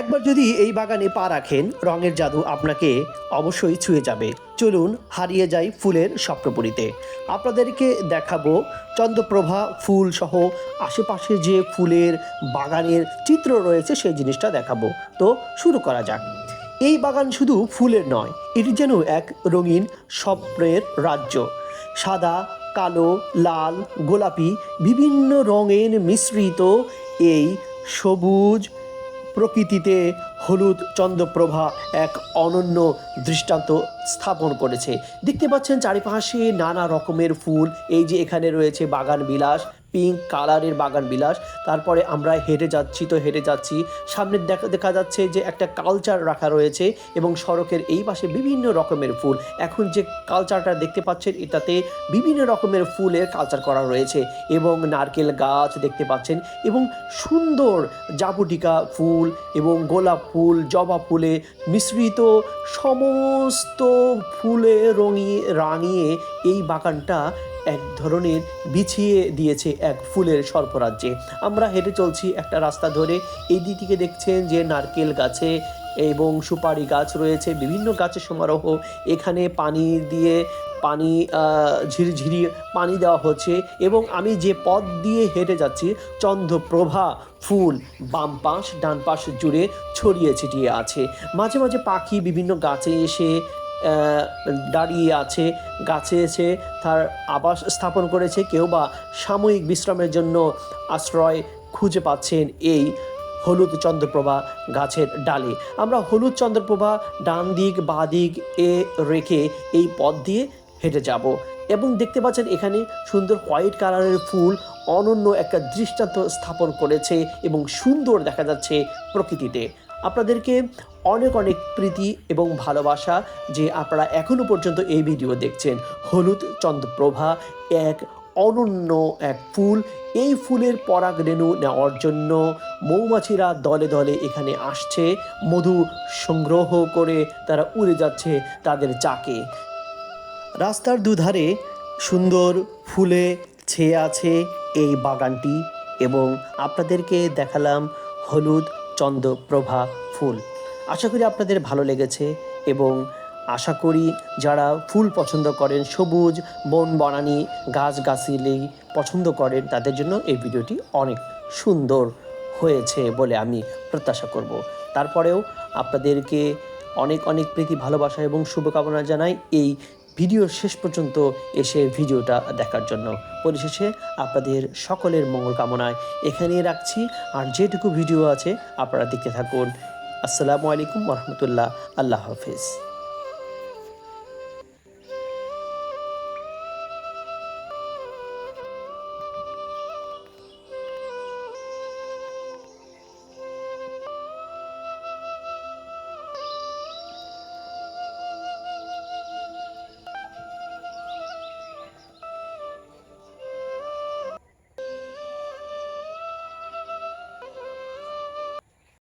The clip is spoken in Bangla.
একবার যদি এই বাগানে পা রাখেন, রঙের জাদু আপনাকে অবশ্যই ছুঁয়ে যাবে। চলুন হারিয়ে যাই ফুলের স্বপ্নপুরীতে। আপনাদেরকে দেখাবো চন্দ্রপ্রভা ফুল সহ আশেপাশে যে ফুলের বাগানের চিত্র রয়েছে, সেই জিনিসটা দেখাবো। তো শুরু করা যাক। এই বাগান শুধু ফুলের নয়, এটি যেন এক রঙিন স্বপ্নের রাজ্য। সাদা, কালো, লাল, গোলাপি, বিভিন্ন রঙের মিশ্রিত এই সবুজ প্রকৃতিতে হলুদ চন্দ্রপ্রভা এক অনন্য দৃষ্টান্ত স্থাপন করেছে। দেখতে পাচ্ছেন চারিপাশে নানা রকমের ফুল। এই যে এখানে রয়েছে বাগান বিলাস, পিঙ্ক কালারের বাগান বিলাস। তারপরে আমরা হেঁটে যাচ্ছি তো হেঁটে যাচ্ছি। সামনে দেখা দেখা যাচ্ছে যে একটা কালচার রাখা রয়েছে এবং সড়কের এই পাশে বিভিন্ন রকমের ফুল। এখন যে কালচারটা দেখতে পাচ্ছেন, এটাতে বিভিন্ন রকমের ফুলের কালচার করা রয়েছে এবং নারকেল গাছ দেখতে পাচ্ছেন এবং সুন্দর জাবুটিকা ফুল এবং গোলাপ ফুল, জবা ফুলে মিশ্রিত সমস্ত ফুলে রঙিয়ে রাঙিয়ে এই বাগানটা এক ধরনের বিছিয়ে দিয়েছে এক ফুলের সর্পরাজ্যে আমরা হেঁটে চলছি একটা রাস্তা ধরে। এই দিকে দেখছেন যে নারকেল গাছে এবং সুপারি গাছ রয়েছে, বিভিন্ন গাছের সমারোহ। এখানে পানি দিয়ে, পানি ঝিরিঝিরি পানি দেওয়া হচ্ছে এবং আমি যে পথ দিয়ে হেঁটে যাচ্ছি, চন্দ্রপ্রভা ফুল বাম পাশ, ডান পাশ জুড়ে ছড়িয়ে ছিটিয়ে আছে। মাঝে মাঝে পাখি বিভিন্ন গাছে এসে দাঁড়িয়ে আছে, গাছে এসে তার আবাস স্থাপন করেছে, কেউ বা সাময়িক বিশ্রামের জন্য আশ্রয় খুঁজে পাচ্ছেন এই হলুদ চন্দ্রপ্রভা গাছের ডালে। আমরা হলুদ চন্দ্রপ্রভা ডান দিক, বা দিক এ রেখে এই পথ দিয়ে হেঁটে যাব। এবং দেখতে পাচ্ছেন এখানে সুন্দর হোয়াইট কালারের ফুল অনন্য একটা দৃষ্টান্ত স্থাপন করেছে এবং সুন্দর দেখা যাচ্ছে প্রকৃতিতে। আপনাদেরকে অনেক অনেক প্রীতি এবং ভালোবাসা যে আপনারা এখনও পর্যন্ত এই ভিডিও দেখছেন। হলুদ চন্দ্রপ্রভা এক অনন্য এক ফুল। এই ফুলের পরাগ রেণু নেওয়ার জন্য মৌমাছিরা দলে দলে এখানে আসছে। মধু সংগ্রহ করে তারা উড়ে যাচ্ছে তাদের চাকে। রাস্তার দুধারে সুন্দর ফুলে ছেয়ে আছে এই বাগানটি এবং আপনাদেরকে দেখালাম হলুদ চন্দ্রপ্রভা ফুল। আশা করি আপনাদের ভালো লেগেছে এবং আশা করি যারা ফুল পছন্দ করেন সবুজ, বন বনানি, গাছ গাছালি পছন্দ করেন, তাদের জন্য এই ভিডিওটি অনেক সুন্দর হয়েছে বলে আমি প্রত্যাশা করব। তারপরেও আপনাদেরকে অনেক অনেক প্রীতি, ভালোবাসা এবং শুভকামনা জানাই এই ভিডিওর শেষ পর্যন্ত এসে ভিডিওটা দেখার জন্য। পরিশেষে আপনাদের সকলের মঙ্গল কামনায় এখানেই রাখছি। আর যেটুকু ভিডিও আছে আপনারা দেখতে থাকুন। আসসালামু আলাইকুম রহমতুল্লাহ। আল্লাহ হাফিজ।